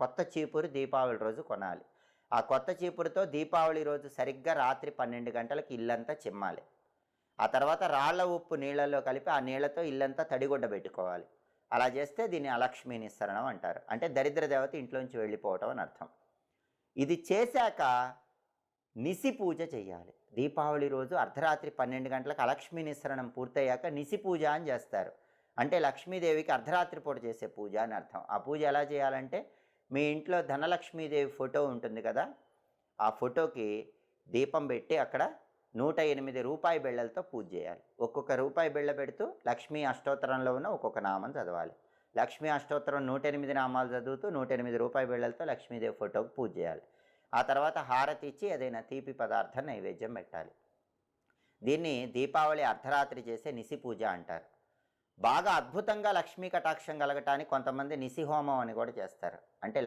కొత్త చీపురు దీపావళి రోజు కొనాలి. ఆ కొత్త చీపురుతో దీపావళి రోజు సరిగ్గా రాత్రి పన్నెండు గంటలకు ఇల్లంతా చిమ్మాలి. ఆ తర్వాత రాళ్ళ ఉప్పు నీళ్ళల్లో కలిపి ఆ నీళ్ళతో ఇల్లంతా తడిగుడ్డ పెట్టుకోవాలి. అలా చేస్తే దీన్ని అలక్ష్మీ నిస్సరణం అంటారు. అంటే దరిద్ర దేవత ఇంట్లోంచి వెళ్ళిపోవటం అని అర్థం. ఇది చేశాక నిసి పూజ చేయాలి దీపావళి రోజు అర్ధరాత్రి పన్నెండు గంటలకు అలక్ష్మీ నిస్సరణం పూర్తయ్యాక నిసి పూజ అని చేస్తారు. అంటే లక్ష్మీదేవికి అర్ధరాత్రి పూట చేసే పూజ అని అర్థం. ఆ పూజ ఎలా చేయాలంటే మీ ఇంట్లో ధనలక్ష్మీదేవి ఫోటో ఉంటుంది కదా ఆ ఫోటోకి దీపం పెట్టి అక్కడ నూట ఎనిమిది రూపాయి బిళ్ళలతో పూజ చేయాలి. ఒక్కొక్క రూపాయి బిళ్ళ పెడుతూ లక్ష్మీ అష్టోత్తరంలో ఉన్న ఒక్కొక్క నామం చదవాలి. లక్ష్మీ అష్టోత్తరం నూట ఎనిమిది నామాలు చదువుతూ నూట ఎనిమిది రూపాయి బిళ్ళలతో లక్ష్మీదేవి ఫోటోకి పూజ చేయాలి. ఆ తర్వాత హారతి ఇచ్చి ఏదైనా తీపి పదార్థం నైవేద్యం పెట్టాలి. దీన్ని దీపావళి అర్ధరాత్రి చేసే నిసి పూజ అంటారు. బాగా అద్భుతంగా లక్ష్మీ కటాక్షం కలగటానికి కొంతమంది నిసి హోమం అని కూడా చేస్తారు. అంటే